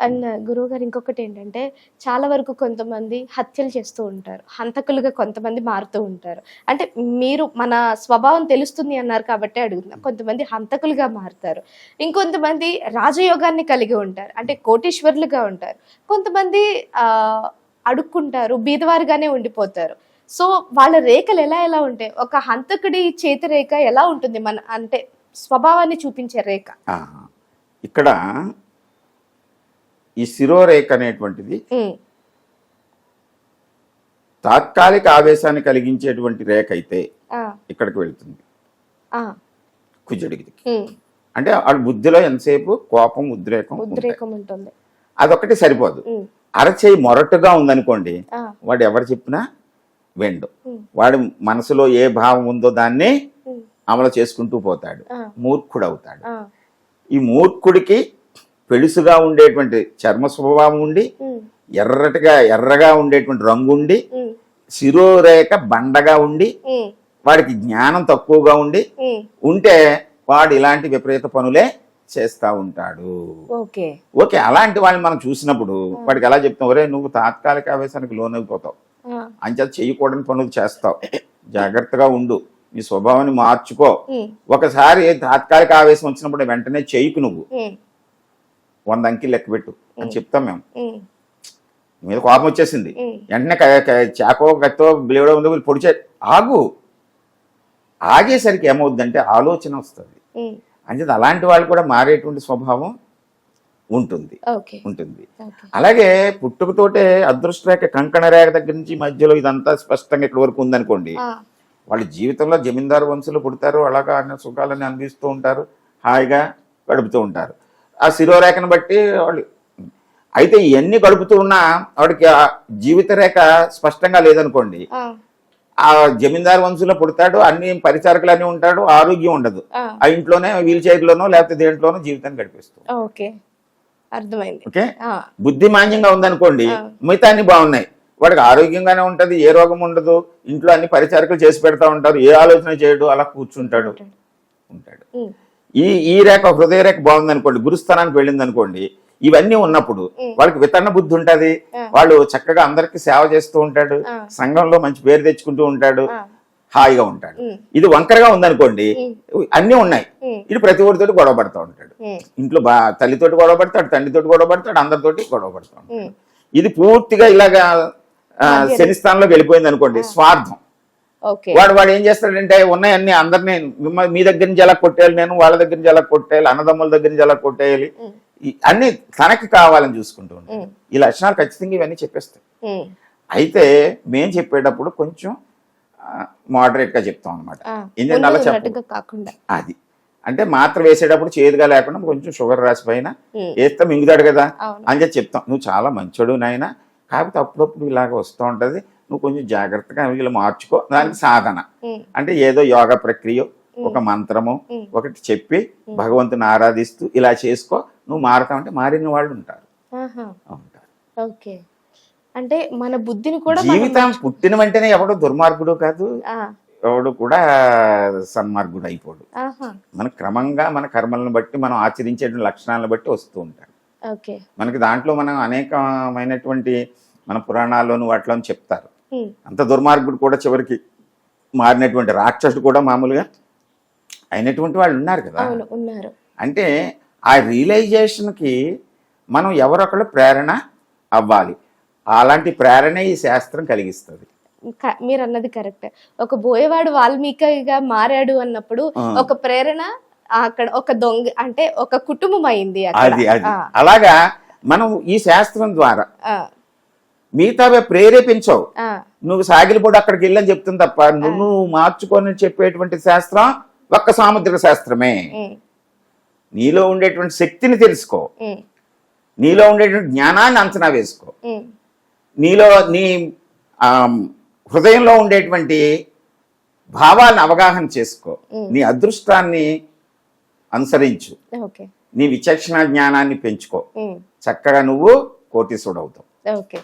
And గురువు గారు ఇంకొకటి ఏంటంటే చాలా వరకు కొంతమంది హత్యలు చేస్తూ ఉంటారు. హంతకులుగా కొంతమంది మారుతూ ఉంటారు. అంటే మీరు మన స్వభావం తెలుస్తుంది అన్నారు కాబట్టి అడుగుతున్నాం. కొంతమంది హంతకులుగా మారుతారు. ఇంకొంతమంది రాజయోగాన్ని కలిగి ఉంటారు. అంటే కోటీశ్వరులుగా ఉంటారు. కొంతమంది ఆ, అడుక్కుంటారు బీదవారుగానే ఉండిపోతారు. సో వాళ్ళ రేఖలు ఎలా ఎలా ఉంటాయి? ఒక హంతకుడి చేతి రేఖ ఎలా ఉంటుంది? మన అంటే స్వభావాన్ని చూపించే రేఖ. ఇక్కడ ఈ శిరోరేఖ అనేటువంటిది తాత్కాలిక ఆవేశాన్ని కలిగించేటువంటి రేఖ అయితే ఇక్కడికి వెళ్తుంది. కుజుడికి అంటే వాళ్ళ బుద్ధిలో ఎంతసేపు? కోపం ఉద్రేకం ఉంటుంది. అదొక్కటి సరిపోదు. అరచేయి మొరటుగా ఉందనుకోండి వాడు ఎవరు చెప్పినా వెండు. వాడి మనసులో ఏ భావం ఉందో దాన్ని అమలు చేసుకుంటూ పోతాడు. మూర్ఖుడు అవుతాడు ఈ మూర్ఖుడికి పెడుసుగా ఉండేటువంటి చర్మ స్వభావం ఉండి ఎర్రటిగా ఎర్రగా ఉండేటువంటి రంగు ఉండి శిరోరేఖ బండగా ఉండి వాడికి జ్ఞానం తక్కువగా ఉండి ఉంటే వాడు ఇలాంటి విపరీత పనులే చేస్తా ఉంటాడు. ఓకే. అలాంటి వాళ్ళని మనం చూసినప్పుడు వాడికి ఎలా చెప్తాం? ఒరే నువ్వు తాత్కాలిక ఆవేశానికి లోనైపోతావు. అంచేత చేయకూడని పనులు చేస్తావు. జాగ్రత్తగా ఉండు. నీ స్వభావాన్ని మార్చుకో. ఒకసారి తాత్కాలిక ఆవేశం వచ్చినప్పుడు వెంటనే చేయకు నువ్వు. వంద అంకి లెక్క పెట్టు అని చెప్తాం మేము. మీద కోపం వచ్చేసింది. వెంటనే చాకో కత్తో బ్లేడో ఉంది పొడిచే ఆగు. ఆగేసరికి ఏమవుద్దంటే ఆలోచన వస్తుంది. అంచేత అలాంటి వాళ్ళు కూడా మారేటువంటి స్వభావం ఉంటుంది. ఉంటుంది. అలాగే పుట్టుకతోటే అదృష్ట రేఖ కంకణ రేఖ దగ్గర నుంచి మధ్యలో ఇదంతా స్పష్టంగా ఇక్కడ వరకు ఉందనుకోండి. వాళ్ళ జీవితంలో జమీందారు వంశులు పుడతారు అలాగా అన్ని సుఖాలని అనుభవిస్తూ ఉంటారు హాయిగా గడుపుతూ ఉంటారు. ఆ శిరోరేఖను బట్టి వాళ్ళు. అయితే ఇవన్నీ గడుపుతూ ఉన్నా వాడికి ఆ జీవిత రేఖ స్పష్టంగా లేదనుకోండి. ఆ, జమీందారు వంశంలో పుడతాడు అన్ని పరిచారకులు అన్ని ఉంటాడు ఆరోగ్యం ఉండదు. ఆ, ఇంట్లోనే వీల్ చైర్లోనో లేకపోతే దేంట్లోనో జీవితాన్ని గడిపిస్తాడు ఓకే. అర్థమైంది. ఓకే? ఆ, బుద్ధిమాన్యంగా ఉందనుకోండి. మిగతా అన్ని బాగున్నాయి. వాడికి ఆరోగ్యంగానే ఉంటది ఏ రోగం ఉండదు ఇంట్లో అన్ని పరిచారకులు చేసి పెడతా ఉంటారు ఏ ఆలోచన చేయడు అలా కూర్చుంటాడు. ఉంటాడు. ఈ ఈ రేఖ హృదయ రేఖ బాగుంది అనుకోండి గురుస్థానానికి వెళ్ళింది అనుకోండి ఇవన్నీ ఉన్నప్పుడు. వాళ్ళకి వితరణ బుద్ధి ఉంటది. వాళ్ళు చక్కగా అందరికి సేవ చేస్తూ ఉంటాడు. సంఘంలో మంచి పేరు తెచ్చుకుంటూ ఉంటాడు. హాయిగా ఉంటాడు. ఇది వంకరగా ఉందనుకోండి అన్నీ ఉన్నాయి. ఇది ప్రతి ఒక్కరితోటి గొడవ పడుతూ ఉంటాడు. ఇంట్లో బా తల్లితోటి గొడవ పడతాడు తండ్రితోటి గొడవ పడతాడు అందరితోటి గొడవ పడుతూ ఉంటాడు. ఇది పూర్తిగా ఇలాగా. శని స్థానంలోకి వెళ్ళిపోయింది అనుకోండి స్వార్థం. వాడు వాడు ఏం చేస్తాడంటే ఉన్నాయన్ని అందరినీ మీ దగ్గర నుంచి ఎలా కొట్టేయాలి నేను? వాళ్ళ దగ్గర నుంచి ఎలా కొట్టేయాలి? అన్నదమ్ముల దగ్గర నుంచి ఎలా కొట్టేయాలి? అన్ని తనకి కావాలని చూసుకుంటూ ఉంటాడు. ఉమ్. ఈ లక్షణాలు ఖచ్చితంగా ఇవన్నీ చెప్పేస్తాయి. అయితే మేం చెప్పేటప్పుడు కొంచెం మోడరేట్గా చెప్తాం అనమాట ఎందుకంటే అది. అంటే మాత్ర వేసేటప్పుడు చేదుగా లేకుండా కొంచెం షుగర్ రాసి పైన వేస్తే మింగుతాడు కదా అని చెప్తాం. నువ్వు చాలా మంచోడు నాయన. కాకపోతే అప్పుడప్పుడు ఇలాగ వస్తూ ఉంటది. నువ్వు కొంచెం జాగ్రత్తగా ఇలా మార్చుకో. దానికి సాధన. అంటే ఏదో యోగ ప్రక్రియ ఒక మంత్రము. ఒకటి చెప్పి భగవంతుని ఆరాధిస్తూ ఇలా చేసుకో. నువ్వు మారుతావంటే మారిన వాళ్ళు ఉంటారు. ఉంటారు. ఓకే. అంటే మన బుద్ధిని కూడా జీవితం పుట్టిన వెంటనే ఎవడు దుర్మార్గుడు కాదు. ఎవడు కూడా సన్మార్గుడు అయిపోడు. మన క్రమంగా మన కర్మలను బట్టి మనం ఆచరించే లక్షణాలను బట్టి వస్తూ ఉంటారు. ఓకే. మనకి దాంట్లో మనం అనేకమైనటువంటి మన పురాణాల్లోను వాటిలోని చెప్తారు. అంత దుర్మార్గుడు కూడా చివరికి మారినటువంటి రాక్షసుడు కూడా మామూలుగా అయినటువంటి వాళ్ళు ఉన్నారు కదా. ఉన్నారు. అంటే ఆ రియలైజేషన్కి మనం ఎవరొకళ్ళు ప్రేరణ అవ్వాలి. అలాంటి ప్రేరణే ఈ శాస్త్రం కలిగిస్తుంది. మీరు అన్నది కరెక్ట్. ఒక బోయవాడు వాల్మీకిగా మారాడు అన్నప్పుడు. ఒక ప్రేరణ అక్కడ ఒక దొంగ అంటే ఒక కుటుంబం అయింది. అది అలాగా మనం ఈ శాస్త్రం ద్వారా మిగతావే ప్రేరేపించవు. నువ్వు సాగిలిపోడు అక్కడికి వెళ్ళని చెప్తుంది తప్ప నువ్వు మార్చుకొని చెప్పేటువంటి శాస్త్రం ఒక్క సాముద్రిక శాస్త్రమే. నీలో ఉండేటువంటి శక్తిని తెలుసుకో. నీలో ఉండేటువంటి జ్ఞానాన్ని అంచనా వేసుకో. నీలో నీ హృదయంలో ఉండేటువంటి భావాలను అవగాహన చేసుకో. నీ అదృష్టాన్ని అనుసరించు. ఓకే. నీ విచక్షణ జ్ఞానాన్ని పెంచుకో. చక్కగా నువ్వు కోటీసుడు అవుతావు ఓకే.